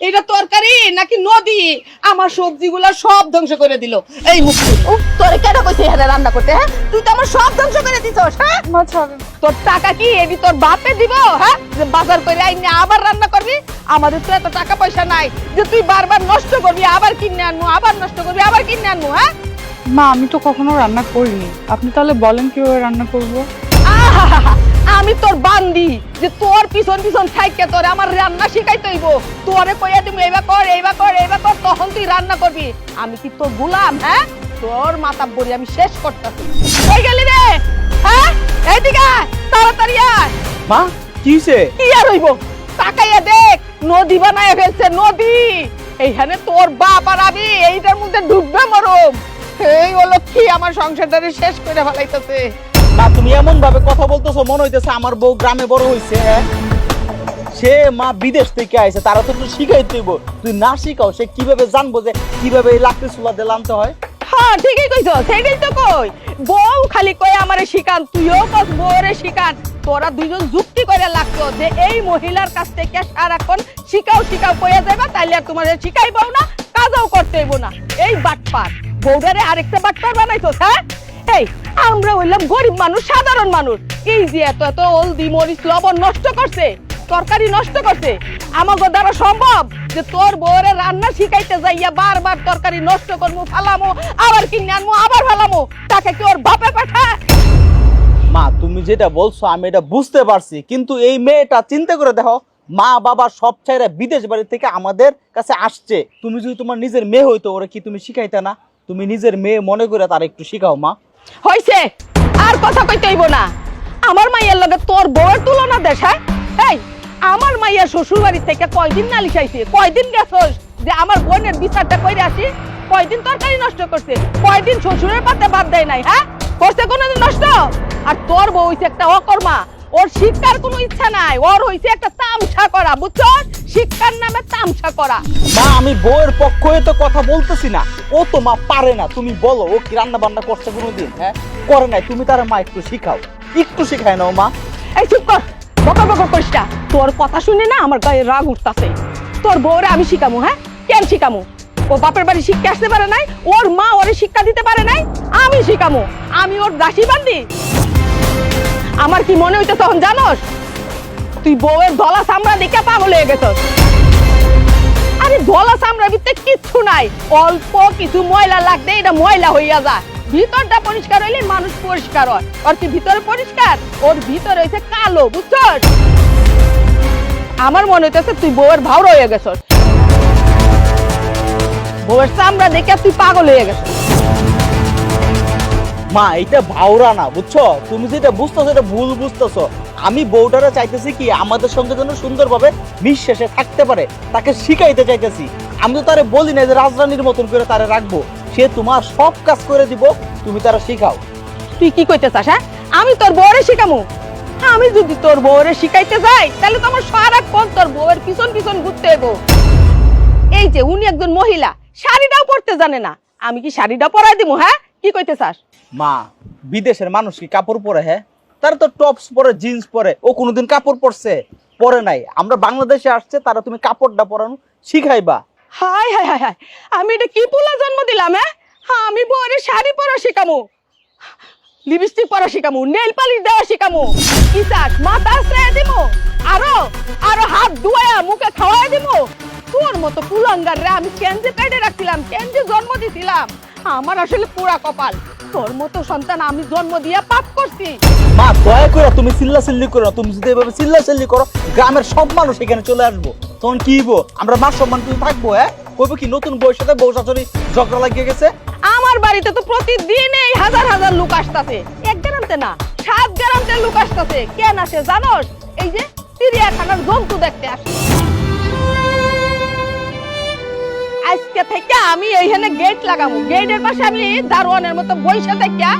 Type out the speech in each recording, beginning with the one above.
এটা তরকারি নাকি নদী? আমার সবজিগুলো সব ধ্বংস করে দিল। এই মুক্তি তোরে কেন কইছি এখানে রান্না করতে হ্যাঁ? তুই তো আমার সব ধ্বংস করে দিছস হ্যাঁ? তোর টাকা কি এডি তোর বাপে দিব হ্যাঁ? যে বাজার করে আইনি আবার রান্না করবি? আমাদের তো এত টাকা পয়সা নাই যে তুই বারবার নষ্ট করবি আবার কিনে আনব আবার নষ্ট করবি আবার কিনে আনব হ্যাঁ? মা আমি তো কখনো রান্না করিনি। আপনি তাহলে বলেন কীভাবে রান্না করব? আহাহাহা, আমি তোর বান্দি যে তোর পিছন পিছন থাইকে তোরে আমার রান্না শিখাইতে হইব। তোরে কইয়া তুমি এইবা কর এইবা কর এইবা কর তখন তুই রান্না করবি। আমি কি তোর গুলাম হ্যাঁ? তোর মাথা বড়ি আমি শেষ করতেছি। কই গেলি রে হ্যাঁ? এইদিকে তাড়াতাড়ি আয়। মা কি হইছে? কি আর হইব? তাকাইয়া দেখ নদী বানায় ফেলছে নদী। এইখানে তোর বাপ আর আমি এইটার মধ্যে ডুববে মরম। এই হলো কি আমার সংসারটারে শেষ করে ফেলাইতেছে। মা, তুমি এমন ভাবে কথা বলতেছো, মনে হইতেছে আমার বউ গ্রামে বড় হইছে সে মা বিদেশ থেকে আইছে, তারা তো একটু শিখাই তুইব তুই না শিখাও, সে কীভাবে জানব যে কীভাবে এই লাকড়ি চুলা দিয়ে আনতে হয়? হ্যাঁ ঠিকই কইছ, সেটাই তো কই। বউ খালি কই আমারে শিখান, তুইও কস বউরে শিখান। তোরা দুইজন যুক্তি করে লাগতো যে এই মহিলার কাছ থেকে সারাক্ষণ শিখাও শিখাও কইয়া যাইবা, তাইলে আর তোমাদের শিখাইবও না, কাজও করতে হইব না। এই বাটপার বউডারে আরেকটা বাটপার বানাইছো হ্যাঁ? এই, আমরা হইলাম গরিব মানুষ, সাধারণ মানুষ। এই যে এত এত হলদি মরিচ লবণ নষ্ট করছে, তরকারি নষ্ট করছে আমাকে দ্বারা সম্ভব যে তোর বউরে রান্না শিখাইতে যাইয়া বারবার তরকারি নষ্ট করব ফালামো, আবার কিনে আনব আবার ফালামো, তাকে কি ওর বাপে পাঠায়? মা, তুমি যেটা বলছো আমি এটা বুঝতে পারছি, কিন্তু এই মেয়েটা চিন্তা করে দেখো, মা বাবা সব ছাইরা বিদেশ বাড়ি থেকে আমাদের কাছে আসছে। তুমি যদি তোমার নিজের মেয়ে হইতো, ওরা কি তুমি শিখাইতে না? তুমি নিজের মেয়ে মনে করে তার একটু শিখাও, মা। হইছে। আর কথা কইতে হইব না। আমার মাইয়ার লগে তোর বউয়ের তুলনা দেশ হ্যাঁ? এই, আমার মাইয়া শ্বশুর বাড়ি থেকে কয়দিন নালিশ আইছে? কয়দিন গেছস? যে আমার বোনের বিচারটা কইরে আসি, কয়দিন তরকারি নষ্ট করছে? কয়দিন শ্বশুরের পাতে বাদ দেয় নাই হ্যাঁ? করছে কোনোদিন নষ্ট? আর তোর বউ হইছে একটা অকর্মা। ওর শিক্ষার কোনো ইচ্ছা নাই। ওর হইছে একটা তামসা করা বুঝছ শিক্ষার নামে তামসা করা। মা আমি বউয়ের পক্ষ হয়ে তো কথা বলতেছি না। ও তো মা পারে না। তুমি বলো ও কি রান্না বান্না করছে কোনোদিন? হ্যাঁ? করে নাই। তুমি তার মা একটু শিখাও। একটু শিখায় নাও মা। এই চুপ কর। বকর বকর করিস না। তোর কথা শুনে না আমার গায়ে রাগ উঠতাছে। তোর বউরে আমি শিখামু হ্যাঁ? কেন শিখামু? ও বাপের বাড়ি শিক্ষা আসতে পারে নাই ওর মা ওরে শিক্ষা দিতে পারে নাই আমি শিখামু। আমি ওর দাসী বান্দি। আমার কি মনে হইতো তখন জানোস? তুই বউয়ের ধলা চামড়া দেখে পাগল হয়ে গেছস। আরে ধলা চামড়ার ভিতরে কিচ্ছু নাই। অল্প কিছু ময়লা লাগবে এটা ময়লা হইয়া যায়। ভিতরটা পরিষ্কার হইলে মানুষ পরিষ্কার হয়। আর কি ভিতরে পরিষ্কার? ওর ভিতরে হইছে কালো, বুঝছস? আমার মনে হইতেছে তুই বউয়ের ভাওর হয়ে গেছস। বউয়ের চামড়া দেখে তুই পাগল হয়ে গেছস। মা এটা ভাওরা না, বুঝছ? তুমি যেটা বুঝতেছো, এটা ভুল বুঝতেছো। আমি বউটারে চাইতেছি কি আমাদের সঙ্গে যেন সুন্দরভাবে নিঃশ্বাসে থাকতে পারে তাকে শিখাইতে চাইতেছি। আমি তো তারে বলি না যে রাজরানীর মতন করে তারে রাখব। সে তোমার সব কাজ করে দিব তুমি তারা শিখাও। তুই কি কইতে চাস হ্যাঁ? আমি তোর বউরে শিখামু? আমি যদি তোর বউরে শিখাইতে যাই তাহলে তো আমার সারাক্ষণ তোর বউয়ের পিছন পিছন ঘুরতে হইব। এই যে উনি একজন মহিলা শাড়িটাও পরতে জানে না। আমি কি শাড়িটা পরাই দিব হ্যাঁ? কি কইতে চাস? মা বিদেশের মানুষ কি কাপড় পরে হ্যাঁ? তারা তো টপস পরে, জিন্স পরে, ও কোনোদিন কাপড় পরছে, পরে নাই। আমরা বাংলাদেশে আসছে, তারা তুমি কাপড়টা পরানো শিখাইবা। হাই হাই হাই হাই, আমি এটা কি পোলা জন্ম দিলাম হ্যাঁ? হ্যাঁ আমি বউরে শাড়ি পরা শিখামু। লিপস্টিক পরা শিখামু, নেল পালিশ দেওয়া শিখামু। কি চাস, মাথা আশ্রয় দিব আরও আরও হাত ধুয়া মুখে খাওয়াই দিব তোর মতো পুলাঙ্গার রে আমি কেন যে পেটে রাখছিলাম, কেন জন্ম দিছিলাম? আমার আসলে পুরা কপাল। তোর মতো সন্তান আমি জন্ম দিয়ে পাপ করছি। মা দয়া করে তুমি চিল্লা চিল্লি করো না। তুমি যদি এভাবে চিল্লা চিল্লি করো গ্রামের সব মানুষ এখানে চলে আসব। তখন কি হইবো? আমরা মা সম্মান তুমি থাকব হ্যাঁ? কইবো কি নতুন বউয়ের সাথে বউ শাশুড়ি ঝগড়া লাগিয়ে গেছে? আমার বাড়িতে তো প্রতিদিন এই হাজার হাজার লোক আসতাছে। এক গ্রামতে না সাত গ্রামতে লোক আসতাছে। কেন আসে জানোস? এই যে চিড়িয়াখানার জন্তু দেখতে আসে। আজকে থেকে আমি এইখানে গেট লাগাবো। গেটের পাশে আমি দারোয়ানের মতো বইসা থেকে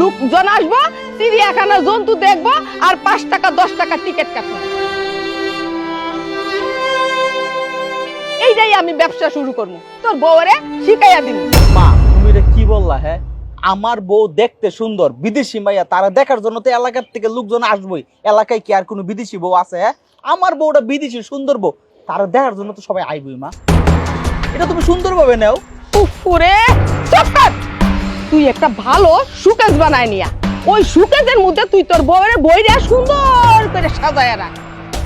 লোকজন আসব চিড়িয়াখানার জন্তু দেখব, আর পাঁচ টাকা, দশ টাকা টিকিট কাটবো। এইটাই আমি ব্যবসা শুরু করব। তোর বউরে শিখাইয়া দিব। মা, তুমি কি বললা হ্যাঁ আমার বউ দেখতে সুন্দর, বিদেশি মাইয়া, তারা দেখার জন্য তো এলাকার থেকে লোকজন আসবোই। এলাকায় কি আর কোনো বিদেশি বউ আছে হ্যাঁ আমার বউটা বিদেশি, সুন্দর বউ, তার দেখার জন্য তো সবাই আইবই, মা। এটা তুমি সুন্দরভাবে নেও। উফরে চক্কর তুই একটা ভালো সুকেস বানায় নিয়া। ওই সুকেসের মধ্যে তুই তোর বউয়ের বইরা সুন্দর করে সাজায় রাখ।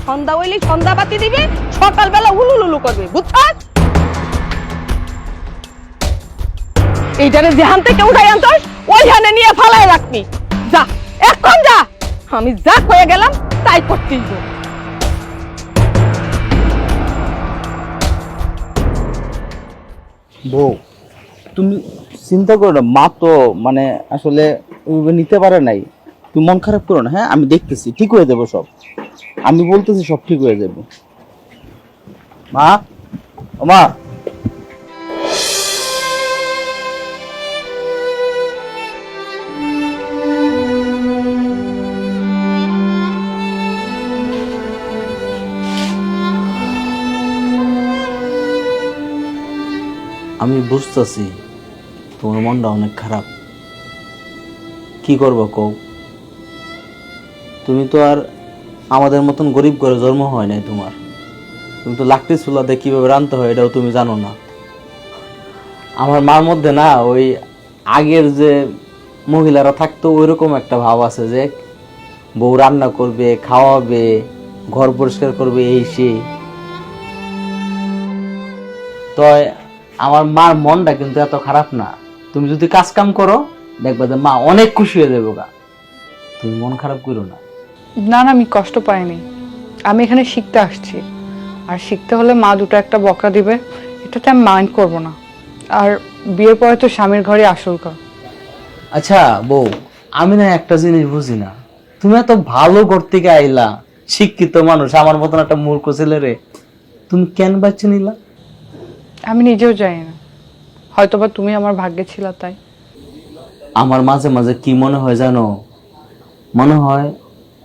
সন্ধ্যা হইলে সন্ধ্যা বাতি দিবে, সকালবেলা উলুলুলু করবে, বুঝছস? এইটারে যেহান থেকে উঠাই আনতস ওইখানে নিয়ে ফালায় রাখবি। যা, এখন যা। আমি যা কয়ে গেলাম, তাই করতেই বউ। তুমি চিন্তা করো না, মা তো মানে আসলে নিতে পারে নাই। তুমি মন খারাপ করো না হ্যাঁ? আমি দেখতেছি, ঠিক হয়ে যাব সব। আমি বলতেছি সব ঠিক হয়ে যাবে। মা? ও মা! বুঝতেছি, তোমার মনটা অনেক খারাপ। কি করব কও? তুমি তো আর আমাদের মতন গরিব করে জন্ম হয় নাই তোমার। তুমি তো লাকড়ি চুলাতে কীভাবে রানতে হয় এটাও তুমি জানো না। আমার মার মধ্যে না ওই আগের যে মহিলারা থাকতো, ওইরকম একটা ভাব আছে যে বউ রান্না করবে, খাওয়াবে, ঘর পরিষ্কার করবে, এই সেই তো আমার মার মনটা কিন্তু এত খারাপ না। তুমি যদি কাজ কাম করো দেখবা যে মা অনেক খুশি হয়ে যাবে গা। তুমি মন খারাপ করো না। না না আমি কষ্ট পাইনি। আমি এখানে শিখতে আসছি। আর শিখতে হলে মা দুটো একটা বকা দিবে এটাতে আমি মাইন্ড করব না। আর বিয়ের পরে তো স্বামীর ঘরে আসল ঘর আচ্ছা বউ আমি না একটা জিনিস বুঝি না। তুমি এত ভালো ঘর থেকে আইলা শিক্ষিত মানুষ আমার মতন একটা মূর্খ ছেলে রে তুমি কেন বাচ্চা নিলা? আমি নিজেও জানি না। হয়তোবা তুমি আমার ভাগ্যে ছিল তাই। আমার মাঝে মাঝে কি মনে হয় জানো? মনে হয়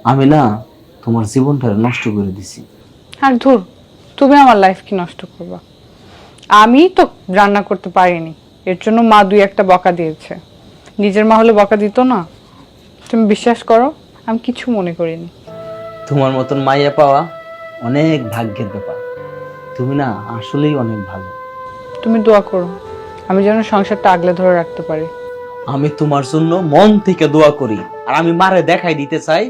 আমি না তোমার জীবনটা নষ্ট করে দিছি। আর ধুর তুমি আমার লাইফ কি নষ্ট করবা? আমি তো রান্না করতে পারিনি। এর জন্য মা দুই একটা বকা দিয়েছে। নিজের মা হলে বকা দিত না। তুমি বিশ্বাস করো আমি কিছু মনে করিনি। তোমার মতন মাইয়া পাওয়া অনেক ভাগ্যের ব্যাপার। তুমি না আসলেই অনেক ভালো। তুমি দোয়া করো আমি যেন সংসারটা আগলে ধরে রাখতে পারি। আমি তোমার জন্য মন থেকে দোয়া করি আর আমি মারে দেখাই দিতে চাই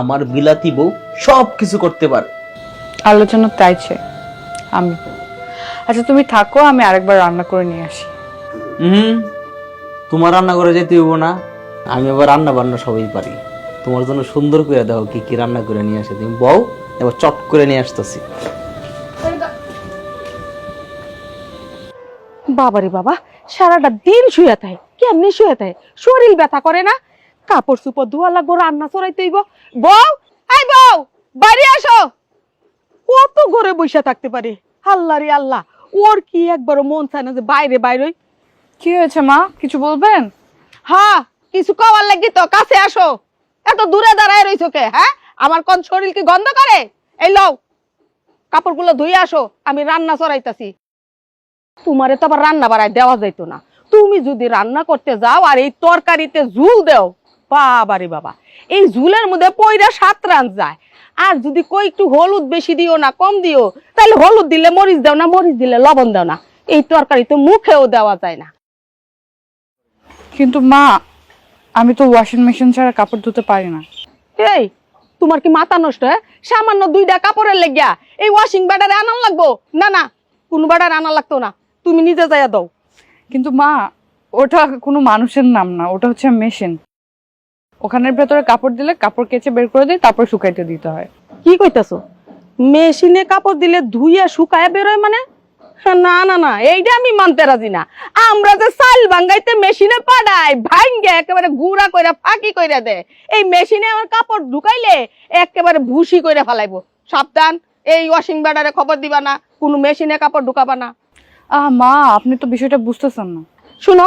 আমার বিলাতি বউ সব কিছু করতে পারে। আলোচনা চাইছে আমি। আচ্ছা তুমি থাকো আমি আরেকবার রান্না করে নিয়ে আসি। হুম তোমার রান্না করে যেতে হইব না আমি আবার রান্না বান্না সবই পারি। তোমার জন্য সুন্দর করে দাও কি কি রান্না করে নিয়ে আসে। তুমি বউ এবার চট করে নিয়ে আসতেছি। বাবারে বাবা সারাটা দিন শুয়ে থাকে কেমনি শুয়ে থাকে? শরীর ব্যথা করে না? কাপড় চুপড় ধোয়া লাগবো রান্না চড়াইতে হইব। বউ এই বউ বাড়ি আসো। কত ঘরে বসে থাকতে পারে? আল্লাহ রে আল্লাহ ওর কি একবার মন চায় না যে বাইরে বাইরে কি হয়েছে মা? কিছু বলবেন? হ্যাঁ কিছু কওয়ার লাগি তো কাছে আসো। এত দূরে দাঁড়ায় রইছো কে হ্যাঁ? আমার কোন শরীর কি গন্ধ করে? এই লও কাপড়গুলো ধুয়ে আসো আমি রান্না চড়াইতাছি। তোমারে তো আবার রান্না বাড়ায় দেওয়া যাইতো না। তুমি যদি রান্না করতে যাও আর এই তরকারিতে ঝুল দেও বাবারে বাবা এই ঝুলের মধ্যে পয়রা সাত রান যায়। আর যদি কই একটু হলুদ বেশি দিও না কম দিও তাহলে হলুদ দিলে মরিচ দাও না মরিচ দিলে লবণ দাও না। এই তরকারি তো মুখেও দেওয়া যায় না। কিন্তু মা আমি তো ওয়াশিং মেশিন ছাড়া কাপড় ধুতে পারি না। এই তোমার কি মাথা নষ্ট হ্যাঁ? সামান্য দুইটা কাপড়ের লেগিয়া এই ওয়াশিং ব্যাটারে আনার লাগবো? না না কোনো ব্যাটার আনা লাগতো না। তুমি নিজে যাইয়া দাও। কিন্তু মা ওটা কোনো মানুষের নাম না ওটা হচ্ছে মেশিন। ওখানের ভেতরে কাপড় দিলে কাপড় কেচে বের করে দিই তারপর শুকাইতে দিতে হয়। কি কইতাছো? মেশিনে কাপড় দিলে ধুইয়া শুকায় বেরোয় মানে? না না না এইটা আমি মানতে রাজি না। আমরা যে চাল ভাঙ্গাইতে মেশিনে পাঠাই ভাঙ্গে একেবারে গুড়া কইরা ফাঁকি কইরা দে এই মেশিনে আমার কাপড় ঢুকাইলে একেবারে ভুসি কইরা ফেলাইবো। সাবধান এই ওয়াশিং ব্যাটারে খবর দিবা না কোনো মেশিনে কাপড় ঢুকাবা না। আহ মা আপনি তো বিষয়টা বুঝতেছেন না। শুনো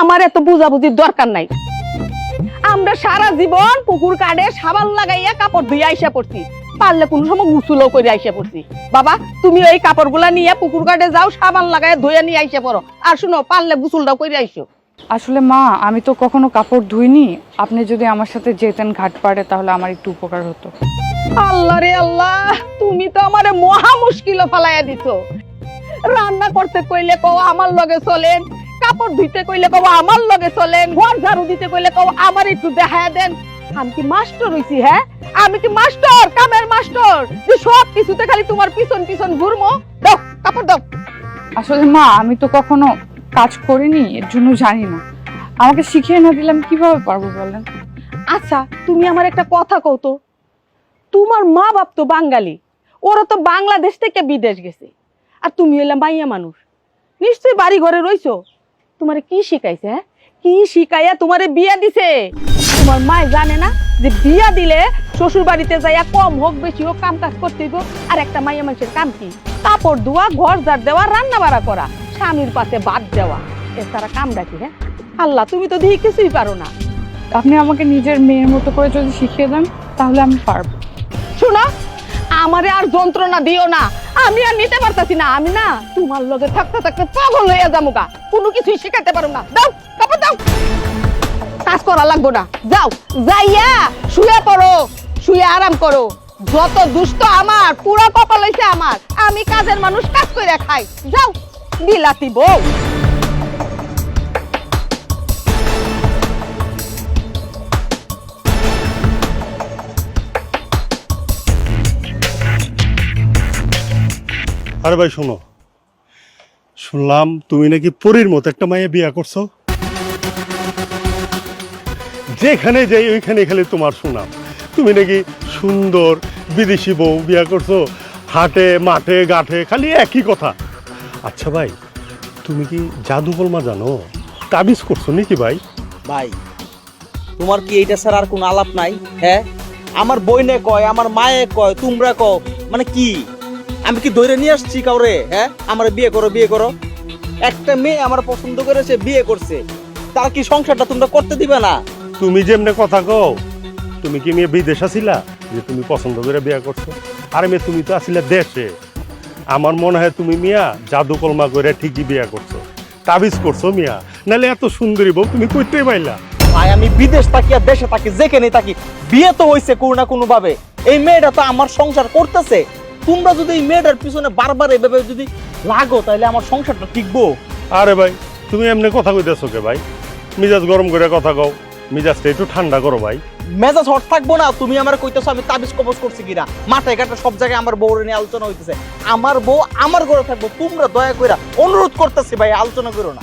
আমার এত বুঝাবুঝির দরকার নাই। আমরা সারা জীবন পুকুর কাটে সাবান লাগাইয়া কাপড় ধুয়ে আইসা পড়ছি। পারলে কোন সময় করে আইসা পড়ছি। বাবা তুমি ওই কাপড়গুলা নিয়ে পুকুর কাটে যাও সাবান লাগাইয়া ধুয়ে নিয়ে আইসা পড়ো। আর শুনো পারলে গুসুলটাও করে আইসো। আসলে মা আমি তো কখনো কাপড় ধুইনি। আপনি যদি আমার সাথে যেতেন ঘাট পাড়ে তাহলে আমার একটু উপকার হতো। আল্লাহ রে আল্লাহ তুমি তো আমার মহা মুশকিল ফালাইয়া দিছো। রান্না করতে কইলে কও আমার লগে চলেন কাপড় ধুইতে কইলে কও আমার লগে চলেন ঘর ঝাড়ু দিতে কইলে কও আমার একটু দেখায়া দেন। আমি কি মাস্টার হইছি হ্যাঁ? আমি কি মাস্টার কামের মাস্টার? যে সব কিছুতে খালি তোমার পিছন পিছন ঘুরমো। দাও কাপড় দাও। আসলে মা আমি তো কখনো কাজ করিনি এর জন্য জানি না। আমাকে শিখিয়ে না দিলাম কীভাবে পারব বলেন? আচ্ছা তুমি আমার একটা কথা কও তো। তোমার মা বাপ তো বাঙালি ওরা তো বাংলাদেশ থেকে বিদেশ গেছে। আর তুমি হইলে মাইয়া মানুষ। নিশ্চয়ই বাড়ি ঘরে রইছো। তোমারে কি শিখাইছে হ্যাঁ? কি শিখাইয়া তোমারে বিয়া দিছে? তোমার মায় জানে না যে বিয়া দিলে শ্বশুর বাড়িতে যাইয়া কম হোক বেশি হোক কাম কাজ করতে হইব। আর একটা মাইয়া মানুষের কাম কি? কাপড় ধোয়া ঘর ঝাড় দেওয়া রান্না বাড়া করা স্বামীর পাশে বাদ দেওয়া। তারা কাম ডাকি হ্যাঁ? আল্লাহ তুমি তো দিয়ে কিছুই পারো না। আপনি আমাকে নিজের মেয়ের মতো করে যদি শিখিয়ে দেন তাহলে আমি পারব। শোনো আমারে আর যন্ত্রণা দিও না। আমি আর নিতে পারতাছি না। আমি না তোমার লগে থাকতে থাকতে পাগল হইয়া যাব গা কোনো কিছুই শিখাতে পারো না। দাও, কাপড় দাও। কাজ করা লাগবো না। যাও, যাইয়া শুয়ে পড়ো। শুয়ে আরাম করো। যত দুষ্ট আমার, পুরো কপাল হইছে আমার। আমি কাজের মানুষ কাজ করে খাই। যাও, বিলাতি বউ। আরে ভাই, শোনো। শুনলাম তুমি নাকি পরীর মতো একটা মায়ে বিয়া করছ। যেখানে যাই, ওইখানে খালি তোমার সুনাম। তুমি নাকি সুন্দর বিদেশি বউ বিয়া করছ, হাটে, মাঠে গাঠে খালি একই কথা। আচ্ছা ভাই, তুমি কি জাদু বলমা জানো? তাবিজ করছ নাকি ভাই? ভাই, তোমার কি এইটা স্যার আর কোনো আলাপ নাই হ্যাঁ? আমার বইনে কয়, আমার মায়ে কয়, তোমরা কও মানে কি? আমি কি ধরে নিয়ে আসছি কাউরে? হ্যাঁ? আমার বিয়ে করো বিয়ে করো। একটা মেয়ে আমার পছন্দ করেছে বিয়ে করছে। তার কি সংসারটা তোমরা করতে দিবে না? তুমি যেমনে কথা কও তুমি কি মেয়ে বিদেশ আছিলা যে তুমি পছন্দ করে বিয়ে করছ। আরে মেয়ে তুমি তো আসিলা দেশে। আমার মনে হয় তুমি মিয়া জাদু কলমা করে ঠিকই বিয়ে করছ। তাবিজ করছ মিয়া। নাহলে এত সুন্দরী বউ তুমি কইতে পাইলা। ভাই আমি বিদেশ থাকি আর দেশে থাকি যেখানে থাকি বিয়ে তো হইছে কোনো না কোনো ভাবে। এই মেয়েটা তো আমার সংসার করতেছে। তোমরা যদি এই মেয়েটার পিছনে বারবার এভাবে যদি লাগো তাহলে আমার সংসারটা টিকবো। আরে ভাই তুমি এমনি কথা কইতেছো কে ভাই? মিজাজ গরম করে কথা কও। মিজাজটা একটু ঠান্ডা করো ভাই। মেজাজ হট থাকব না তুমি আমার কইতেছো আমি তাবিজ কবজ করছি কিনা? মাথায় ঘাটে সব জায়গায় আমার বউরে নিয়ে আলোচনা হইতেছে। আমার বউ আমার ঘরে থাকব তোমরা দয়া কইরা অনুরোধ করতেছি ভাই আলোচনা করো না।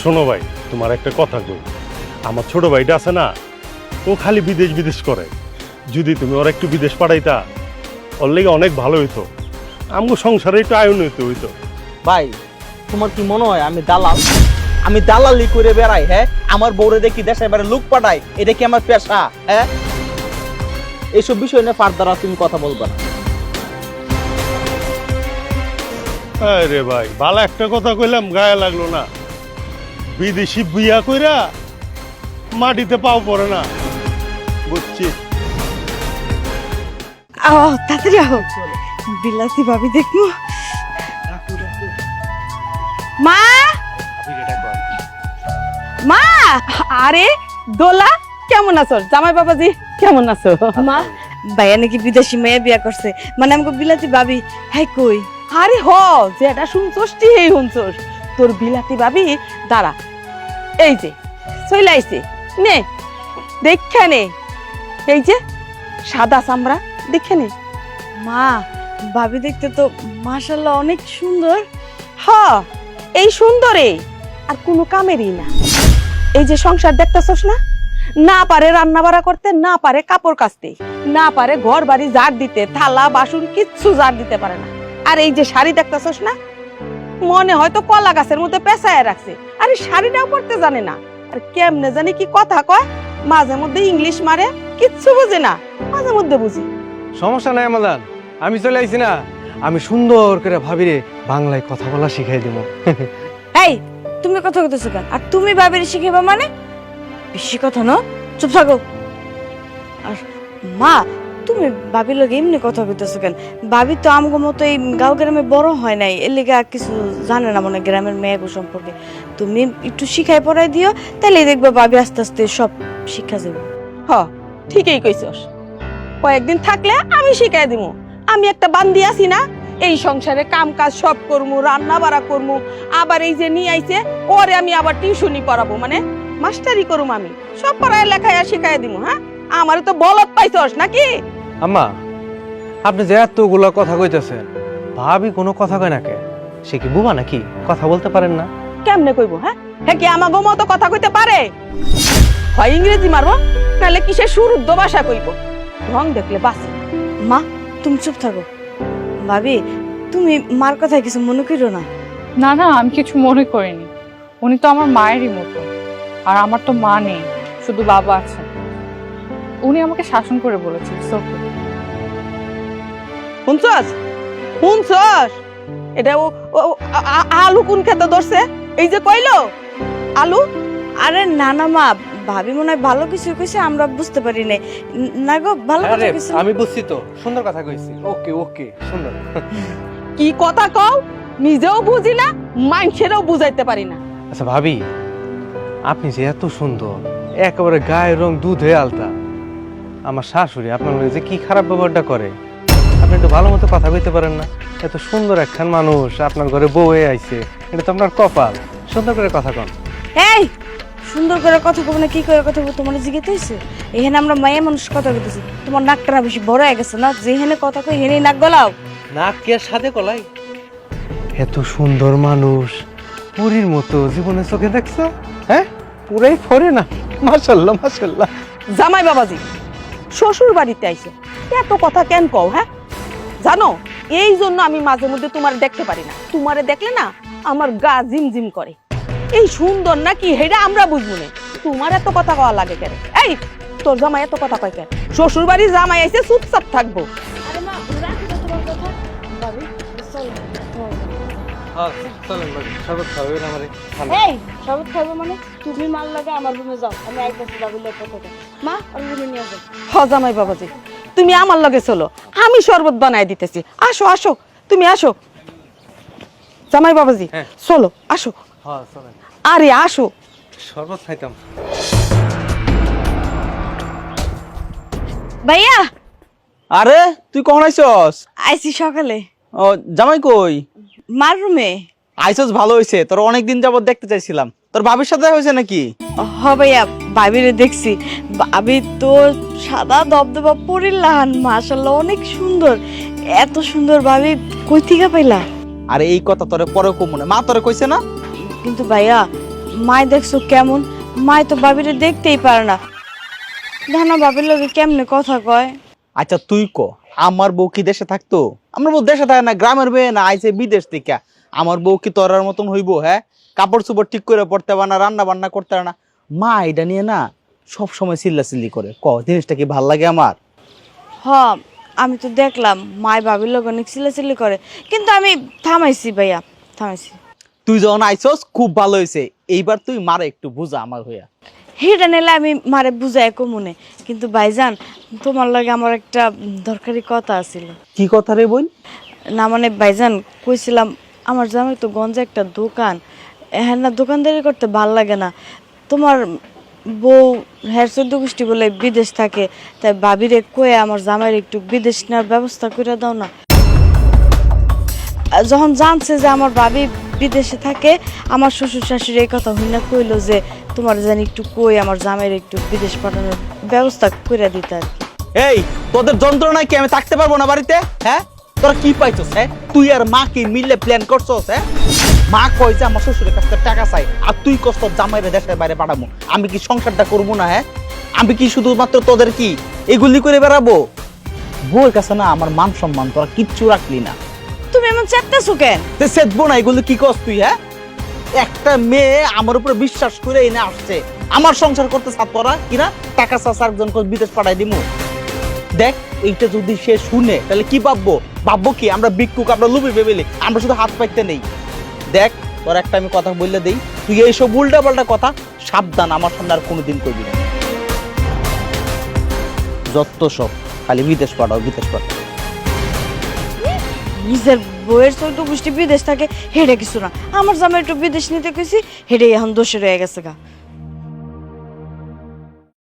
শোনো ভাই তোমার একটা কথা কই। আমার ছোট ভাইটা আছে না ও খালি বিদেশ বিদেশ করে। যদি তুমি ওর একটু বিদেশ পাঠাইতা ওর লেগে অনেক ভালো হইতো। আমগো সংসারে একটু আয়ন হইতে হইতো। ভাই তোমার কি মনে হয় আমি দালাল? আমি দালালি করে বেড়াই হ্যাঁ? আমার বউরে দেখি দেশে বাইরে লোক পাঠাই এটা কি আমার পেশা হ্যাঁ? এইসব বিষয় নিয়ে ফার্দার তুমি কথা বলবে না। আরে ভাই ভালো একটা কথা কইলাম গায়ে লাগল না। বিদেশি বিয়া কইরা মাটিতে পাও পড়ে না। আহ তাড়াতাড়ি আহ। বিলাসী ভাবি দেখব। মা! মা! আরে দোলা কেমন আছো? জামাই বাবাজি কেমন আছো? মা? ভাইয়া নাকি বিদেশি মেয়ে বিয়া করছে। মানে আমাকে বিলাসী ভাবি হাই কই? আরে হ যেটা শুনছোস টি এই শুনছোস। তোর বিলাতি ভাবি দাঁড়া। এই যে চলে আইছে। নে দেখে নে। এই যে সাদা চামড়া। দেখে নে। মা ভাবি দেখতে তো মাশাল্লাহ অনেক সুন্দর। হ এই সুন্দরে। আর কোনো কামেরই না। এই যে সংসার দেখতেছস না? না পারে রান্না বাড়া করতে না পারে কাপড় কাচতে। না পারে ঘর বাড়ি জার দিতে থালা বাসন কিচ্ছু ঝাড় দিতে পারে না। আর এই যে শাড়ি দেখতেছস না? মনে হয়তো কলা গাছের মধ্যে পেঁচায় রাখছে। আরে শাড়িটাও পরতে জানে না। আর কেমনে জানি কি কথা কয়? মাঝে মধ্যে ইংলিশ মারে কিচ্ছু বুঝে না। মাঝে মধ্যে বুঝি। সমস্যা নাই আমাদের আমি চলে আইছি না। আমি সুন্দর করে ভাবিরে বাংলায় কথা বলা শিখাই দিব। এই তুমি কথা কইতেছো কেন? আর তুমি ভাবির শিখাইবা মানে? বেশি কথা না? চুপ থাকো। আর মা তুমি ভাবির লগে এমনি কথা কইতেছো কেন? ভাবি তো আমগো মতো এই গাঁও গ্রামে বড় হয় নাই। এর লেগে কিছু জানে না মানে গ্রামের মেয়েগো সম্পর্কে। তুমি একটু শিখাই পড়াই দিও তাহলে দেখবা ভাবি আস্তে আস্তে সব শিক্ষা যাবে হ ঠিকই কইছস। কয়েকদিন থাকলে আমি শিখাই দিব আমি একটা বান্দি আছি না। এই সংসারে কাম কাজ সব করমু রান্না বাড়া করমু। আবার এই যে নিয়ে আইছে ওরে আমি আবার টিউশনি পড়াবো। মানে মাস্টারি করুম আমি। সব পড়ায় লেখায় শিখাই দিব হ্যাঁ? আমার তো বলত পাইছস নাকি? আম্মা আপনি যে এতগুলো কথা কইতেছেন ভাবি কোনো কথা কয় নাকে সে কি বুবা নাকি? কথা বলতে পারেন না। কেমনে কইবো হ্যাঁ? হ্যাঁ কি আমাগো মতো কথা কইতে পারে? হয় ইংরেজি মারবো নাহলে কিসে শুরুদ্ধ ভাষা কইব? ঢং দেখলে বাসে মা তুমি চুপ থাকো। ভাবি তুমি মার কথায় কিছু মনে করো না? না না আমি কিছু মনে করিনি। উনি তো আমার মায়েরই মতো। আর আমার তো মা নেই শুধু বাবা আছে। উনি আমাকে শাসন করে বলেছে এটা ও ও- আ- আ- আলু কোন খেতে ধরছে? এই যে কইলো? আলু? আরে না না মা ভাবি মনে হয় ভালো কিছু কইছে আমরা বুঝতে পারি নাই। না গো ভালো কথা আরে কইছে আমি বুঝছি তো সুন্দর কথা কইছি। ওকে ওকে সুন্দর। কি কথা কও? নিজেও বুঝি না মানুষেরও বুঝাইতে পারি না। আচ্ছা ভাবি আপনি যে এত সুন্দর একেবারে গায়ের রং দুধ হয়ে আলতা। আমার শাশুড়ি আপনার লগে যে কি খারাপ ব্যবহারটা করে আপনি একটু ভালো মতো কথা কইতে পারেন না। এত সুন্দর একখান মানুষ আপনার ঘরে বউ হয়ে আইছে এটা তো আপনার কপাল। সুন্দর করে কথা কন। এই সুন্দর করে কথা কব না কি করে কথা বলব তোমার জিজ্ঞেস হইছে। এখানে আমরা মায়া মানুষ কথা কইতেছি। তোমার নাকটা না বেশি বড় হয়ে গেছে না? যেখানে কথা কই হেনে নাক গলাও। নাক কে সাথে কলাই এত সুন্দর মানুষ। পুরীর মতো জীবনে চোখে দেখছ? হ্যাঁ? পুরাই ফরে না মাশাল্লাহ মাশাল্লাহ। জামাই বাবাজি শ্বশুর বাড়িতে আইছো। এত কথা কেন কও হ্যাঁ? জানো এই জন্য আমি মাঝে মধ্যে তোমার দেখতে পারি না। তোমারে দেখলে না আমার গা জিম জিম করে। এই সুন্দর নাকি হেটা আমরা বুঝব না। তোমার এত কথা কওয়া লাগে কেন? এই তোর জামাই এত কথা কয় কেন? শ্বশুর বাড়ি জামাই আইছে চুপচাপ থাকব। হ্যাঁ এই শরবত খাব মানে? তুমি মাল লাগে আমার রুমে যাও আমি আইতেছি ভাবির লোক মা ওর রুমে নিয়ে যাও। হ জামাই বাবাজি তুমি আমার লগে চলো। আমি শরবত বানাই দিতেছি। আসো আসো তুমি আসো। জামাই বাবাজি হ্যাঁ। চলো আসো। হ্যাঁ চলেন। আরে আসো। শরবত খাইতাম। ভাইয়া! আরে তুই কখন আইছস? আইছি সকালে। ও জামাই কই? মার রুমে। আইছস ভালো হইছে। তোর অনেক দিন যাবত দেখতে চাইছিলাম। তোর ভাবির সাথে হয়েছে নাকি? হ ভাইয়া ভাবিরে দেখছি। ভাবি তো সাদা দবদবা পরিলাহান মাশাল্লাহ অনেক সুন্দর। এত সুন্দর ভাবি কই থেকে পাইলা? আরে এই কথা তোরে পরে কমনে মা তোরে কইছে না কিন্তু ভাইয়া মায় দেখছ কেমন? মায় তো ভাবিরে দেখতেই পারে না। জানা ভাবির লগে কেমনে কথা কয়? আচ্ছা তুই ক? আমার বউ কি দেশে থাকতো? আমার বউ দেশে থাকে না গ্রামের মেয়ে না আইছে বিদেশ থেকে। আমার বউ কি তোরার মতন হইবো হ্যাঁ? কাপড় চোপড় ঠিক করে পড়তে পারে না রান্না বান্না করতে পারে না। মা এটা নিয়ে না সব সময় চিল্লাচিল্লি করে। ক জিনিসটা কি ভালো লাগে আমার? হ আমি তো দেখলাম মায় ভাবির লোক অনেক চিল্লাচিল্লি করে। কিন্তু আমি থামাইছি ভাইয়া থামাইছি। তুই যখন আইছস খুব ভালো হয়েছে এইবার তুই মারে একটু বুঝা আমার হইয়া। হিটা নিলে আমি মারে বুঝাই কমুনে কিন্তু ভাইজান তোমার লাগে আমার একটা দরকারি কথা আছিল। কি কথা রে বোন? না মানে ভাইজান কইছিলাম আমার জামাই তো গঞ্জে একটা দোকান। হ্যাঁ না দোকানদারি করতে ভালো লাগে না। তোমার বউ হ্যার চোদ্দ গোষ্ঠী বলে বিদেশ থাকে তাই ভাবিরে কয়ে আমার জামাইয়ের একটু বিদেশ নেওয়ার ব্যবস্থা করে দাও না। যখন জানছে যে আমার ভাবি বিদেশে থাকে, আমার শ্বশুর শাশুড়ি এই কথা হইনা কইলো যে তোমার জানি একটু কই, আমার জামাইয়ের একটু বিদেশ পাঠানোর ব্যবস্থা করে দিতে আর কি। এই, তোদের যন্ত্রণায় কি আমি থাকতে পারব না বাড়িতে? হ্যাঁ? তোরা কি হ্যাঁ? তুই আর মা কি মিললে প্ল্যান মা কই যে আমার শ্বশুরের কাছ টাকা চাই, আর তুই কষ্ট জামাইরে দেশের বাইরে পাঠাবো। আমি কি সংসারটা করব না হ্যাঁ? আমি কি শুধুমাত্র তোদের কি এগুলি করে বেড়াবো? বউয়ের কাছে না, আমার মান সম্মান তোরা কিচ্ছু রাখলি না। তুমি এমন চেপতেছো কেন? তে সেদবো না এগুলো কি করছ তুই হ্যাঁ? একটা মেয়ে আমার উপরে বিশ্বাস করে এনে আসছে। আমার সংসার করতে চাপ তোরা কিনা টাকা চাষ একজন বিদেশ পাঠাই দিমু। দেখ, এইটা যদি সে শুনে, তাহলে কি ভাববো? ভাববো কি? আমরা বিক্ষুক আমরা লুবি ভেবেলি আমরা শুধু হাত পাইতে নেই। দেখ, তোর একটা আমি কথা বললে দেই। তুই এইসব উল্টা পাল্টা কথা সাবধান, আমার সামনে আর কোনোদিন করবি না। যত সব, খালি বিদেশ পাঠাও বিদেশ পাঠাও। নিজের বউয়ের একটু বুঝতে বিদেশ থাকে হেডে কিছু না। আমার জামাই একটু বিদেশ নিতে কইছি হেডে এখন দোষে রয়ে গেছে গা।